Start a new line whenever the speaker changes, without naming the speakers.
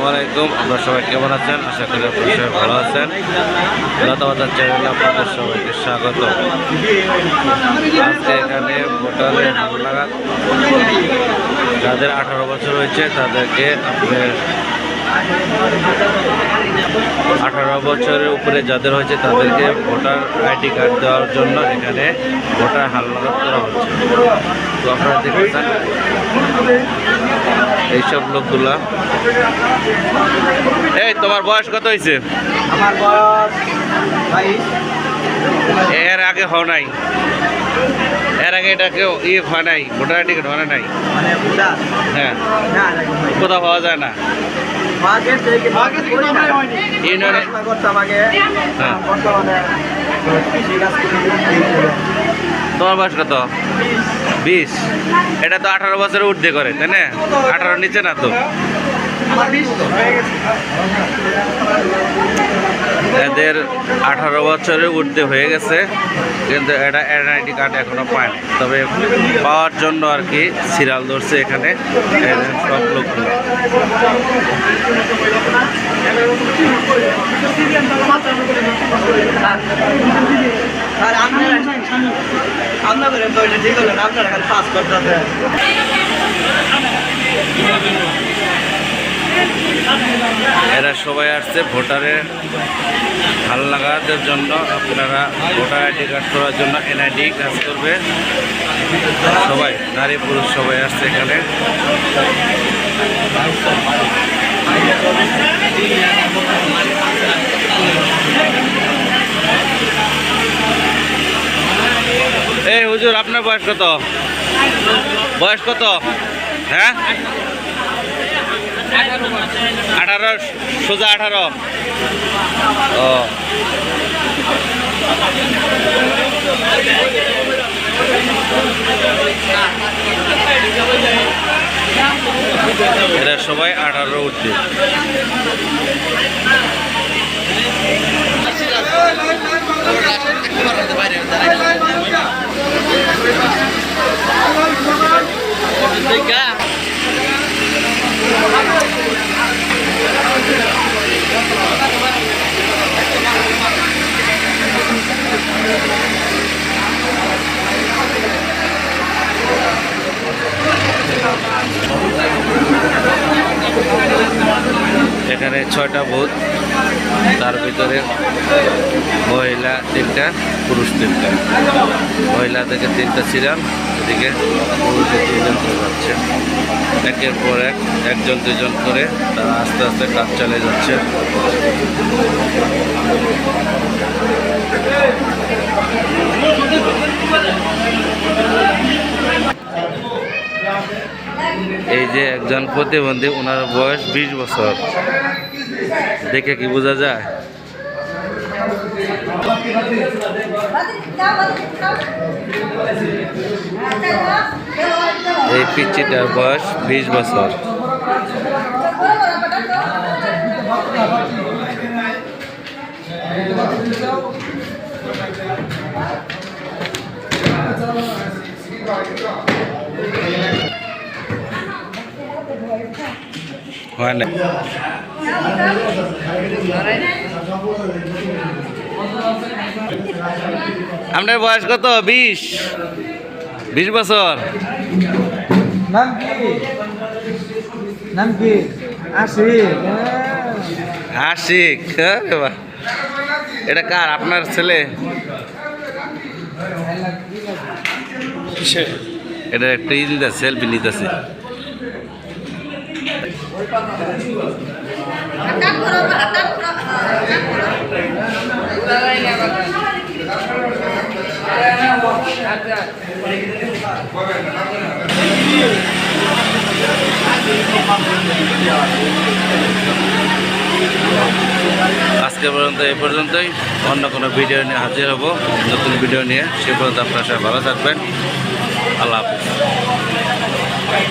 আসসালামাইকুম আপনারা সবাই কেমন আছেন? আশা করি আপনারা ভালো আছেন। লতাবাজার চ্যানেলে আপনাদের সবাইকে স্বাগত। আজকে এখানে ভোটারে হামলা। যাদের আঠারো বছর হয়েছে, তাদেরকে আপনার বছরের উপরে যাদের হয়েছে তাদেরকে ভোটার আইডি কার্ড দেওয়ার জন্য এখানে ভোটার হালনাগাদ করা হচ্ছে। তো আপনারা দেখেছেন এইসব লোকগুলা। এই তোমার বয়স কত হয়েছে?
আমার বয়স
এর আগে হও নাই। এর আগে এটা কেউ ইয়ে হয় নাই ভোটার আইডি কার্ড হয় নাই।
মানে
হ্যাঁ। কোথাও পাওয়া যায় না।
আগে থেকে করি না।
ইউনিয়নে
করতাম আগে
হ্যাঁ।
বর্তমানে কৃষি কাজ
তোমার বয়স কত? বিশ। এটা তো আঠারো বছরের ঊর্ধ্বে করে তাই না? আঠারো নিচে না তো? এদের আঠারো বছরের ঊর্ধ্বে হয়ে গেছে, কিন্তু এটা এনআইডি কার্ড এখনও পায় না তবে পাওয়ার জন্য আর কি সিরিয়াল ধরছে এখানে সব লোকগুলো।
আপনারা ওইটা ঠিক হলো না, আপনারা পাস করতে
এরা সবাই আসছে ভোটারের ভালো লাগাদের জন্য। আপনারা ভোটার আইডি কার্ড করার জন্য এনআইডি কাজ করবে। সবাই, নারী, পুরুষ সবাই আসছে এখানে। এই হুজুর, আপনার বয়স কত? বয়স কত? হ্যাঁ? আঠারো সোজা আঠারো। ও। এরা সবাই আঠারো উঠছে এখানে ছয়টা বুথ, তার ভিতরে মহিলা তিনটা, পুরুষ তিনটা। মহিলা থেকে তিনটা ছিলাম, এদিকে পুরুষের তিনজন করে যাচ্ছে। একের পর এক, একজন দুজন করে তারা আস্তে আস্তে কাজ চালিয়ে যাচ্ছে। এই যে একজন প্রতিবন্ধী, ওনার বয়স বিশ বছর। দেখে কি বোঝা যায় এই পিচ্ছিটার বয়স বিশ বছর হয় না আপনার বয়স কত? বিশ। বিশ বছর।
নাম কি? নাম কি?
আশিক। এটা কার? আপনার ছেলে? এটা একটা ই দিতে সেলফি নিতেছে। আজকে পর্যন্ত, এই পর্যন্তই। অন্য কোনো ভিডিও নিয়ে হাজির হব। নতুন ভিডিও নিয়ে সে পর্যন্ত আপনার সবাই ভালো থাকবেন। আল্লাহ হাফিজ।